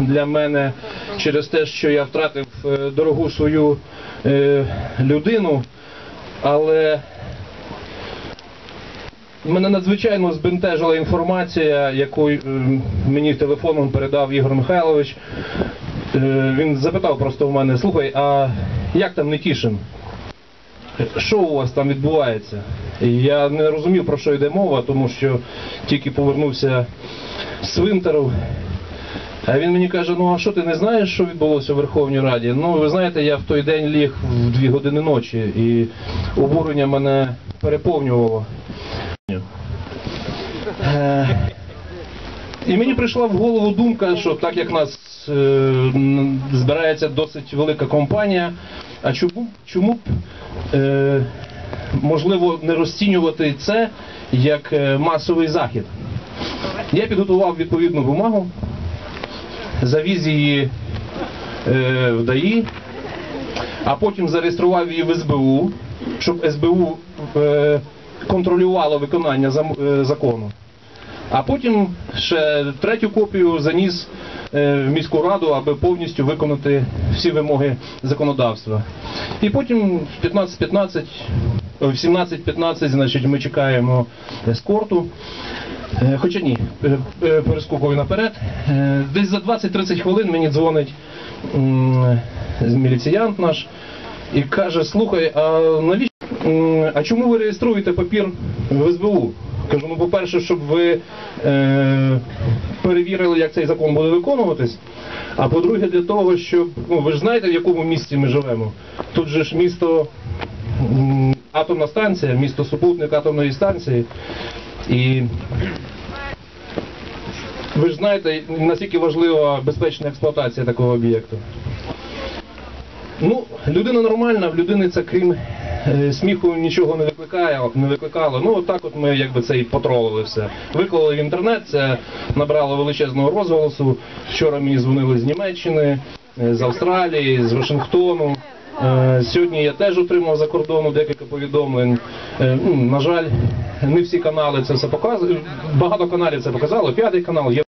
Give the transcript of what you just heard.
для мене через те, що я втратив е, дорогу свою е, людину, але мене надзвичайно збентежила інформація, яку е, мені телефоном передав Ігор Михайлович. Він запитав просто в мене: слухай, а як там Нетішин? Що у вас там відбувається? Я не розумів, про що йде мова, тому що тільки повернувся з Свинтеру. А він мені каже: ну а що ти не знаєш, що відбулося у Верховній Раді? Ну, ви знаєте, я в той день ліг в дві години ночі, і обурення мене переповнювало. Е, І мені прийшла в голову думка, що так як нас е, збирається досить велика компанія, а чому, чому б е, можливо не розцінювати це як е, масовий захід? Я підготував відповідну бумагу, завіз її е, в ДАІ, а потім зареєстрував її в СБУ, щоб СБУ е, контролювало виконання зам- е, закону. А потім ще третю копію заніс е, в міську раду, аби повністю виконати всі вимоги законодавства. І потім в 15-15, в 17-15, значить, ми чекаємо ескорту. Е, Хоча ні, е, е, перескокую наперед. Десь за 20-30 хвилин мені дзвонить міліціянт наш і каже: слухай, а навіщо? А чому ви реєструєте папір в СБУ? Кажу, ну по-перше, щоб ви е, перевірили, як цей закон буде виконуватись. А по-друге, для того, щоб ну ви ж знаєте, в якому місті ми живемо. Тут же ж місто атомна станція, місто супутник атомної станції. І ви ж знаєте, наскільки важлива безпечна експлуатація такого об'єкту. Ну, людина нормальна, в людини це крім е, сміху нічого не викликає, не викликало. Ну, отак от ми якби це і потролили все. Виклали в інтернет, це набрало величезного розголосу. Вчора мені дзвонили з Німеччини, е, з Австралії, з Вашингтону. Е, Сьогодні я теж отримав за кордону декілька повідомлень. Е, ну, На жаль, не всі канали це все показують. Багато каналів це показало. П'ятий канал є.